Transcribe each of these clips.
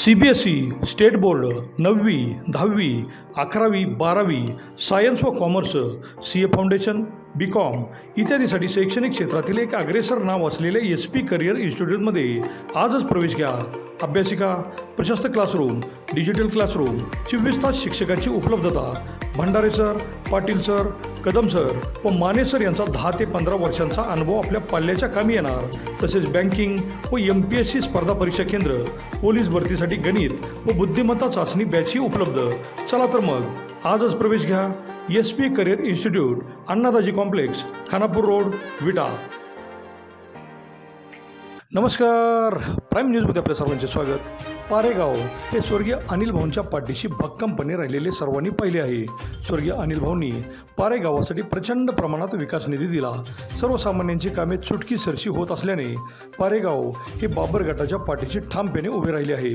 C B S E state board नववी दहावी अकरावी बारावी सायन्स व commerce C A foundation BCom इत्यादीसाठी शैक्षणिक क्षेत्रातील एक अग्रेसर नाव असलेल्या एस पी करिअर इन्स्टिट्यूटमध्ये आजच प्रवेश घ्या. अभ्यासिका प्रशस्त क्लासरूम डिजिटल क्लासरूम चोवीस तास शिक्षकांची उपलब्धता. Bhandare sir Patil sir Kadam sir व माने सर यांचा दहा ते पंधरा वर्षांचा अनुभव आपल्या पाल्याच्या कामी येणार. तसेच बँकिंग व एम पी एस सी स्पर्धा परीक्षा केंद्र पोलीस भरतीसाठी गणित व बुद्धिमत्ता चाचणी बॅचही उपलब्ध. चला तर मग आजच प्रवेश घ्या. S P career institute Annadaji complex Khanapur road Vita. नमस्कार. प्राईम न्यूजमध्ये आपल्या सर्वांचे स्वागत. पारेगाव हे स्वर्गीय अनिल भाऊंच्या पाठीशी भक्कमपणे राहिलेले सर्वांनी पाहिले आहे. स्वर्गीय अनिल भाऊंनी पारेगावासाठी प्रचंड प्रमाणात विकास निधी दिला. सर्वसामान्यांची कामे चुटकी सरशी होत असल्याने पारेगाव हे बाबर गटाच्या पाठीशी ठामपणे उभे राहिले आहे.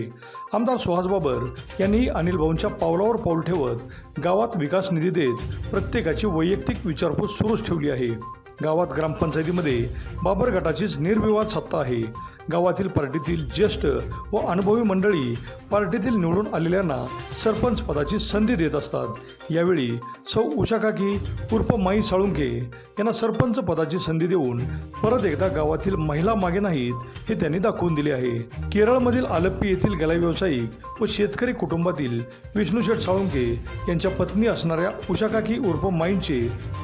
आमदार सुहास बाबर यांनी अनिल भाऊंच्या पावलावर पाऊल ठेवत गावात विकास निधी देत प्रत्येकाची वैयक्तिक विचारपूस सुरूच ठेवली आहे. गावात ग्रामपंचायतीमध्ये बाबर गटाचीच निर्विवाद सत्ता आहे. गावातील पार्टीतील ज्येष्ठ व अनुभवी मंडळी पार्टीतील निवडून आलेल्यांना सरपंच पदाची संधी देत असतात. यावेळी सौ उषाकाकी उर्फ माई साळुंके यांना सरपंच पदाची संधी देऊन परत एकदा गावातील महिला मागे नाहीत हे त्यांनी दाखवून दिले आहे. केरळमधील आलप्पी येथील गलाई व्यावसायिक व शेतकरी कुटुंबातील विष्णुशेठ साळुंके यांच्या पत्नी असणाऱ्या उषाकाकी उर्फ माईंचे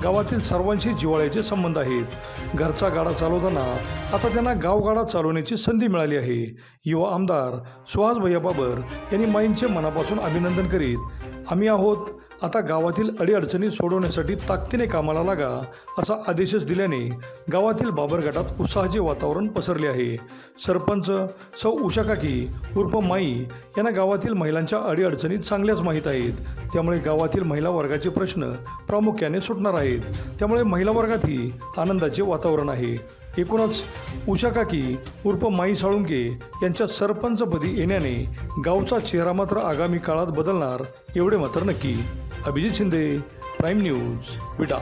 गावातील सर्वांशी जिवाळ्याचे सम संबंध आहेत. घरचा गाडा चालवताना आता त्यांना गावगाडा चालवण्याची संधी मिळाली आहे. युवा आमदार सुहास भैया बाबर यांनी माईंचे मनापासून अभिनंदन करीत आम्ही आहोत आता गावातील अडीअडचणी सोडवण्यासाठी ताकदीने कामाला लागा असा आदेशच दिल्याने गावातील बाबर गटात उत्साहाचे वातावरण पसरले आहे. सरपंच सौ उषा काकी उर्फ माई यांना गावातील महिलांच्या अडीअडचणी चांगल्याच माहीत आहेत. त्यामुळे गावातील महिला वर्गाचे प्रश्न प्रामुख्याने सुटणार आहेत. त्यामुळे महिला वर्गातही आनंदाचे वातावरण आहे. एकूणच उषा काकी उर्फ माई साळुंके यांच्या सरपंचपदी येण्याने गावचा चेहरा मात्र आगामी काळात बदलणार एवढे मात्र नक्की. Abhijit Shinde prime news Vita.